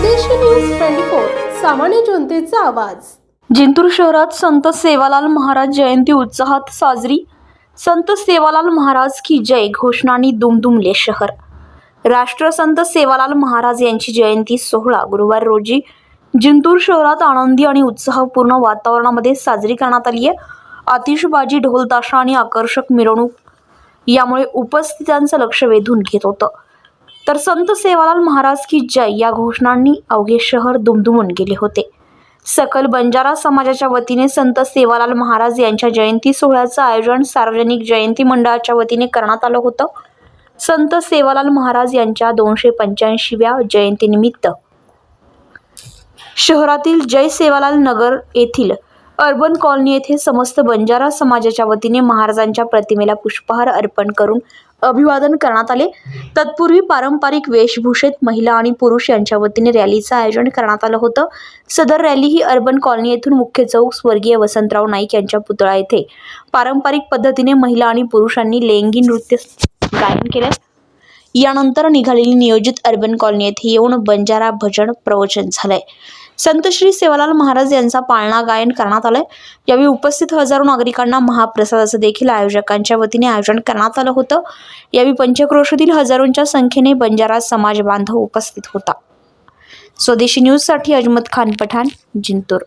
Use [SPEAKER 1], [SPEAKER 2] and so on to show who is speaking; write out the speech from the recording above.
[SPEAKER 1] news twenty सामान्य जनतेचा आवाज
[SPEAKER 2] जिंतूर शहरात संत सेवालाल महाराज जयंती उत्साहात साजरी संत सेवालाल महाराज की जय घोषणांनी दुमदुमले शहर राष्ट्रसंत सेवालाल महाराज यांची जयंती सोहळा गुरुवार रोजी जिंतूर शहरात आनंदी आणि उत्साहपूर्ण वातावरणामध्ये साजरी करण्यात आली आहे आतिषबाजी ढोलताशा आणि आकर्षक मिरवणूक यामुळे उपस्थितांचं लक्ष वेधून घेत होतं तर संत सेवालाल महाराज की जय या घोषणांनी अवघे शहर दुमदुमून गेले होते सकल बंजारा समाजाच्या वतीने संत सेवालाल महाराज यांच्या जयंती सोहळ्याचं आयोजन सार्वजनिक जयंती मंडळाच्या वतीने करण्यात आलं होतं संत सेवालाल महाराज यांच्या दोनशे पंच्याऐंशीव्या जयंतीनिमित्त शहरातील जय सेवालाल नगर येथील अर्बन कॉलनी येथे समस्त बंजारा समाजाच्या वतीने महाराजांच्या प्रतिमेला पुष्पहार अर्पण करून अभिवादन करण्यात आले तत्पूर्वी पारंपरिक वेशभूषेत महिला आणि पुरुष यांच्या वतीने रॅलीचं आयोजन करण्यात आलं होतं सदर रॅली ही अर्बन कॉलनी येथून मुख्य चौक स्वर्गीय वसंतराव नाईक यांच्या पुतळा येथे पारंपरिक पद्धतीने महिला आणि पुरुषांनी लैंगी नृत्य गायन केले यानंतर निघालेली नियोजित अर्बन कॉलनी येथे येऊन बंजारा भजन प्रवचन झालंय संत श्री सेवालाल महाराज यांचा पाळणा गायन करण्यात आलंय यावेळी उपस्थित हजारो नागरिकांना महाप्रसादाचं देखील आयोजकांच्या वतीने आयोजन करण्यात आलं होतं यावेळी पंचक्रोशतील हजारोंच्या संख्येने बंजारा समाज बांधव उपस्थित होता स्वदेशी न्यूजसाठी अजमत खान पठाण जिंतूर